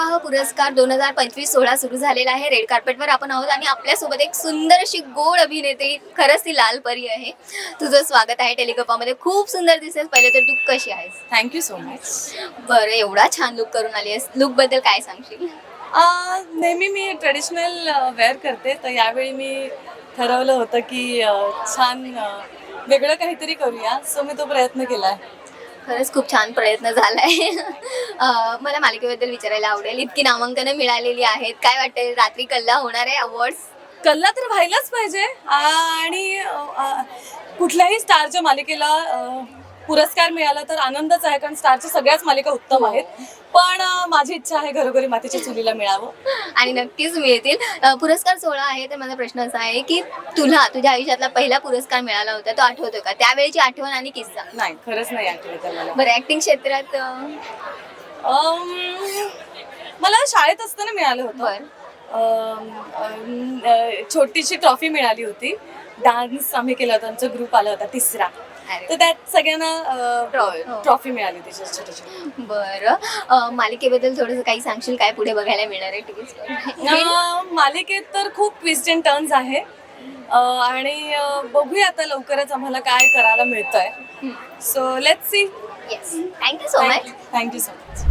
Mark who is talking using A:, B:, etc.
A: प्रवाह पुरस्कार दोन हजार पंचवीस सोहळा सुरू झालेला आहे. रेड कार्पेटवर आपण आहोत आणि आपल्यासोबत एक सुंदर अशी गोड अभिनेत्री खरंच ती लाल परी आहे. तुझं स्वागत आहे टेलिकपामध्ये खूप सुंदर दिसेल पहिले तर तू कशी आहेस?
B: थँक्यू सो मच
A: बरं एवढा छान लुक करून आली आहेस. लुकबद्दल काय सांगशील?
B: नेहमी मी ट्रेडिशनल वेअर करते. तर यावेळी मी ठरवलं होतं की छान वेगळं काहीतरी करूया. सो मी तो प्रयत्न केला आहे.
A: खरंच खूप छान प्रयत्न झालाय. अं, मला मालिकेबद्दल विचारायला आवडेल. इतकी नामांकनं मिळालेली आहेत. काय वाटतंय? रात्री कल्ला होणार आहे अवॉर्ड्स
B: कल्ला तर व्हायलाच पाहिजे. आणि अ, कुठल्याही स्टारच्या मालिकेला अ, पुरस्कार मिळाला तर आनंदच आहे कारण स्टारच्या सगळ्याच मालिका उत्तम आहेत. पण अ, माझी इच्छा आहे घरोघरी मातीच्या चुलीला मिळावं.
A: आणि नक्कीच मिळतील. अं, पुरस्कार सोहळा आहे तर माझा प्रश्न असा आहे की तुला तुझ्या आयुष्यातला पहिला पुरस्कार मिळाला होता तो आठवतो का? त्यावेळेची आठवण आणि किस्सा.
B: नाही खरंच नाही आठवत आहे मला.
A: बरं ऍक्टिंग क्षेत्रात अं,
B: मला शाळेत असताना मिळालं होतं. छोटीशी ट्रॉफी मिळाली होती. डान्स आम्ही केला होता आमचा ग्रुप आला होता तिसरा. तर त्यात सगळ्यांना. ट्रॉफी. मिळाली होती छोटी छोटी
A: बरं. मालिकेबद्दल थोडंसं काही सांगशील? काय पुढे बघायला मिळणार आहे
B: मालिकेत तर खूप ट्विस्ट अँड टर्न्स आहे. आणि बघूया आता लवकरच आम्हाला काय करायला मिळतंय. So let's see
A: yes thank you so much
B: thank you so much